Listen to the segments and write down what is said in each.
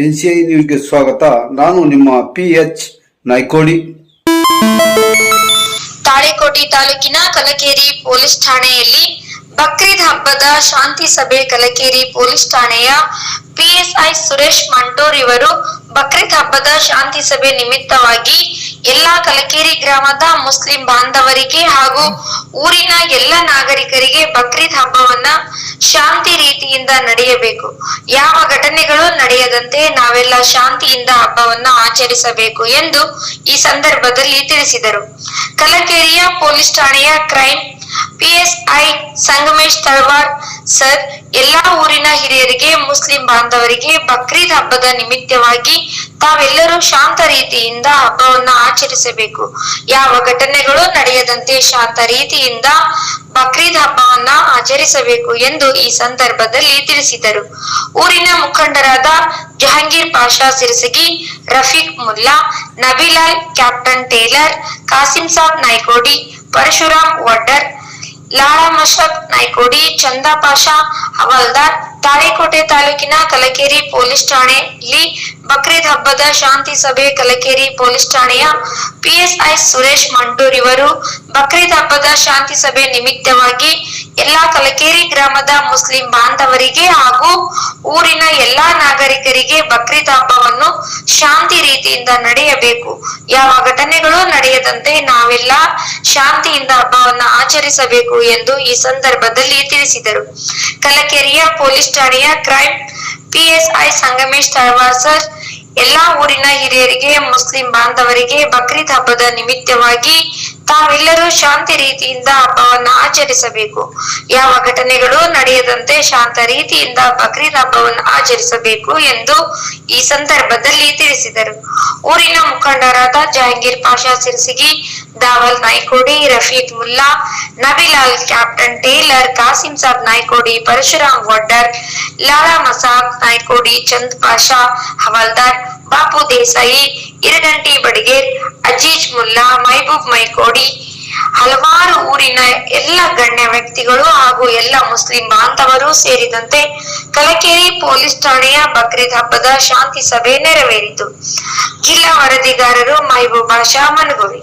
NCI ನ್ಯೂಸ್ಗೆ ಸ್ವಾಗತ. ನಾನು ನಿಮ್ಮ ಪಿ ಎಚ್ ನಾಯ್ಕೋಡಿ ತಾಳೆಕೋಟೆ ತಾಲೂಕಿನ ಕಲಕೇರಿ ಪೊಲೀಸ್ ಠಾಣೆಯಲ್ಲಿ ಬಕ್ರೀದ್ ಹಬ್ಬದ ಶಾಂತಿ ಸಭೆ ಕಲಕೇರಿ ಪೊಲೀಸ್ ಠಾಣೆಯ ಪಿಎಸ್ಐ ಸುರೇಶ್ ಮಂಟೂರ್ ಇವರು ಬಕ್ರೀದ್ ಹಬ್ಬದ ಶಾಂತಿ ಸಭೆ ನಿಮಿತ್ತವಾಗಿ ಎಲ್ಲಾ ಕಲಕೇರಿ ಗ್ರಾಮದ ಮುಸ್ಲಿಂ ಬಾಂಧವರಿಗೆ ಹಾಗೂ ಊರಿನ ಎಲ್ಲ ನಾಗರಿಕರಿಗೆ ಬಕ್ರೀದ್ ಹಬ್ಬವನ್ನ ಶಾಂತಿ ರೀತಿಯಿಂದ ನಡೆಯಬೇಕು. ಯಾವ ಘಟನೆಗಳು ನಡೆಯದಂತೆ ನಾವೆಲ್ಲ ಶಾಂತಿಯಿಂದ ಹಬ್ಬವನ್ನು ಆಚರಿಸಬೇಕು ಎಂದು ಈ ಸಂದರ್ಭದಲ್ಲಿ ತಿಳಿಸಿದರು. ಕಲಕೇರಿಯ ಪೊಲೀಸ್ ಠಾಣೆಯ crime PSI Sangamesh Talwar sir ಎಲ್ಲಾ ಊರಿನ ಹಿರಿಯರಿಗೆ, ಮುಸ್ಲಿಂ ಬಾಂಧವರಿಗೆ ಬಕ್ರೀದ್ ಹಬ್ಬದ ನಿಮಿತ್ತವಾಗಿ ತಾವೆಲ್ಲರೂ ಶಾಂತ ರೀತಿಯಿಂದ ಹಬ್ಬವನ್ನು ಆಚರಿಸಬೇಕು. ಯಾವ ಘಟನೆಗಳು ನಡೆಯದಂತೆ ಶಾಂತ ರೀತಿಯಿಂದ ಬಕ್ರೀದ್ ಹಬ್ಬವನ್ನ ಆಚರಿಸಬೇಕು ಎಂದು ಈ ಸಂದರ್ಭದಲ್ಲಿ ತಿಳಿಸಿದರು. ಊರಿನ ಮುಖಂಡರಾದ ಜಹಾಂಗೀರ್ ಪಾಷಾ ಸಿರಸಗಿ, ರಫೀಕ್ ಮುಲ್ಲಾ, ನಬಿಲಾಲ್, ಕ್ಯಾಪ್ಟನ್ ಟೇಲರ್, ಕಾಸಿಂ ಸಾಬ್ ನಾಯ್ಕೋಡಿ, ಪರಶುರಾಮ್ ವಡ್ಡರ್ ಲಾಳಾ ಮಶಕ್ ನಾಯ್ಕೋಡಿ ಚಂದಾ ಪಾಷಾ ಹವಾಲ್ದಾರ್ ತಾಳೆಕೋಟೆ ತಾಲೂಕಿನ ಕಲಕೇರಿ ಪೊಲೀಸ್ ಠಾಣೆಯಲ್ಲಿ ಬಕ್ರೀದ್ ಹಬ್ಬದ ಶಾಂತಿ ಸಭೆ ಕಲಕೇರಿ ಪೊಲೀಸ್ ಠಾಣೆಯ ಪಿಎಸ್ಐ ಸುರೇಶ್ ಮಂಟೂರ್ ಇವರು ಬಕ್ರೀದ್ ಹಬ್ಬದ ಶಾಂತಿ ಸಭೆ ನಿಮಿತ್ತವಾಗಿ ಎಲ್ಲಾ ಕಲಕೇರಿ ಗ್ರಾಮದ ಮುಸ್ಲಿಂ ಬಾಂಧವರಿಗೆ ಹಾಗೂ ಊರಿನ ಎಲ್ಲಾ ನಾಗರಿಕರಿಗೆ ಬಕ್ರೀದ್ ಹಬ್ಬವನ್ನು ಶಾಂತಿ ರೀತಿಯಿಂದ ನಡೆಯಬೇಕು. ಯಾವ ಘಟನೆಗಳು ನಡೆಯದಂತೆ ನಾವೆಲ್ಲ ಶಾಂತಿಯಿಂದ ಹಬ್ಬವನ್ನು ಆಚರಿಸಬೇಕು ಎಂದು ಈ ಸಂದರ್ಭದಲ್ಲಿ ತಿಳಿಸಿದರು. ಕಲಕೇರಿಯ ಪೊಲೀಸ್ ಠಾಣೆಯ crime PSI Sangamesh Talwar sir ಎಲ್ಲಾ ಊರಿನ ಹಿರಿಯರಿಗೆ ಮುಸ್ಲಿಂ ಬಾಂಧವರಿಗೆ ಬಕ್ರೀದ್ ಹಬ್ಬದ ನಿಮಿತ್ತವಾಗಿ ತಾವೆಲ್ಲರೂ ಶಾಂತಿ ರೀತಿಯಿಂದ ಹಬ್ಬವನ್ನು ಆಚರಿಸಬೇಕು. ಯಾವ ಘಟನೆಗಳು ನಡೆಯದಂತೆ ಶಾಂತ ರೀತಿಯಿಂದ ಬಕ್ರೀದ್ ಹಬ್ಬವನ್ನು ಆಚರಿಸಬೇಕು ಎಂದು ಈ ಸಂದರ್ಭದಲ್ಲಿ ತಿಳಿಸಿದರು. ಊರಿನ ಮುಖಂಡರಾದ ಜಹಾಂಗೀರ್ ಪಾಷಾ ಸಿರ್ಸಿಗಿ, ದಾವಲ್ ನಾಯ್ಕೋಡಿ ರಫೀದ್ ಮುಲ್ಲಾ, ನಬಿಲಾಲ್ ಕ್ಯಾಪ್ಟನ್ ಟೇಲರ್, ಕಾಸಿಂ ಸಾಬ್ ನಾಯ್ಕೋಡಿ, ಪರಶುರಾಮ್ ವಡ್ಡರ್ ಲಾಲಾ ಮಸಾಬ್ ನಾಯ್ಕೋಡಿ, ಚಂದ್ ಪಾಷಾ, ಹವಾಲ್ದಾರ್ ಬಾಪು ದೇಸಾಯಿ ಇರಗಂಟಿ ಬಡಿಗೇರ್ ಅಜೀಜ್ ಮುಲ್ಲಾ ಮೈಬೂಬ್ ಮೈಕೋಡಿ, ಹಲವಾರು ಊರಿನ ಎಲ್ಲ ಗಣ್ಯ ವ್ಯಕ್ತಿಗಳು ಹಾಗೂ ಎಲ್ಲ ಮುಸ್ಲಿಂ ಬಾಂಧವರು ಸೇರಿದಂತೆ ಕಲಕೇರಿ ಪೊಲೀಸ್ ಠಾಣೆಯ ಬಕ್ರೀದ್ ಹಬ್ಬದ ಶಾಂತಿ ಸಭೆ ನೆರವೇರಿತು. ಜಿಲ್ಲಾ ವರದಿಗಾರರು ಮೈಬೂಬ್ ಭಾಷಾ ಮನುಭವಿ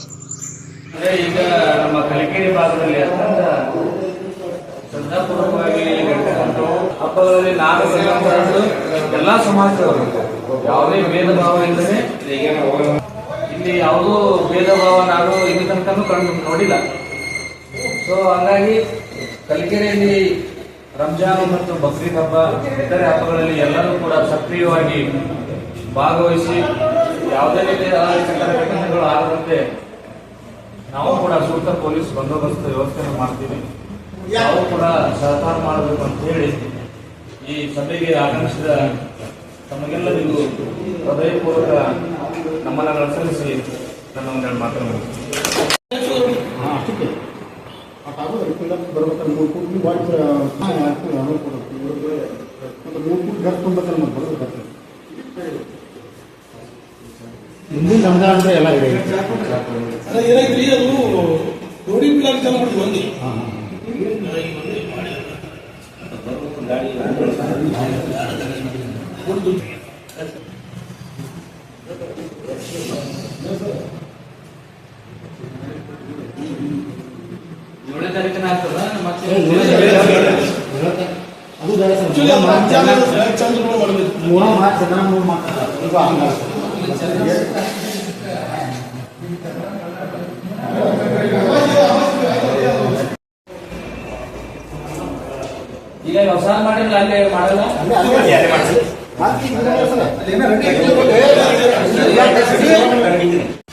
ಹಬ್ಬಗಳಲ್ಲಿ ನಾಲ್ಕು ಎಲ್ಲಾ ಸಮಾಜದವರು ಯಾವುದೇ ಭೇದ ಭಾವ ಇಲ್ಲದೆ ಇಲ್ಲಿ ಯಾವುದೂ ಭೇದ ಭಾವ ನಾನು ಇಲ್ಲಿ ತನಕ ಕಂಡು ನೋಡಿಲ್ಲ. ಸೊ ಹಂಗಾಗಿ ಕಲಿಕೆರೆಯಲ್ಲಿ ರಂಜಾನ್ ಮತ್ತು ಬಕ್ರೀದ್ ಹಬ್ಬ, ಇತರೆ ಹಬ್ಬಗಳಲ್ಲಿ ಎಲ್ಲರೂ ಕೂಡ ಸಕ್ರಿಯವಾಗಿ ಭಾಗವಹಿಸಿ ಯಾವುದೇ ರೀತಿಯ ಘಟನೆಗಳು ಆಗದಂತೆ ನಾವು ಕೂಡ ಸೂಕ್ತ ಪೊಲೀಸ್ ಬಂದೋಬಸ್ತ್ ವ್ಯವಸ್ಥೆಯನ್ನು ಮಾಡ್ತೀವಿ. ನಾವು ಕೂಡ ಸಹಕಾರ ಮಾಡಬೇಕು ಅಂತ ಹೇಳಿ ಈ ಸಭೆಗೆ ಆಗಮಿಸಿದ ತಮಗೆಲ್ಲರಿಗೂ ಹೃದಯಪೂರ್ವಕ ನಮನಗಳನ್ನು ಸಲ್ಲಿಸಿ ನನ್ನ ಒಂದೆರಡು ಮಾತನ್ನು ಹಿಂದಿನ ರಂಜಾನ್ ಅಂದ್ರೆ ಎಲ್ಲ ಇದೆ. ಅದ ಏನಾಯ್ತ್ರಿ ಅದು ನೋಡಿ ಬಿಡಾಕ ಜನ ಮಾಡಿ ಮಂದಿ ಹಾಂ ಹಾಂ ಏಳನೇ ತಾರೀಕಿನ ಆಗ್ತದ? ಮತ್ತೆ ಮೂರ ಮಾರ್ಚ್ ಜನ ಮೂರು ಮಾತಾಡ್ತಾರೆ ಈಗ ವ್ಯವಸಾಯ ಈಗ ಹೊಸ ಮಾಡಿಲ್ಲ ಅಲ್ಲೇ ಮಾಡಲ್ಲ ಅಲ್ಲೇ ಅಲ್ಲೇ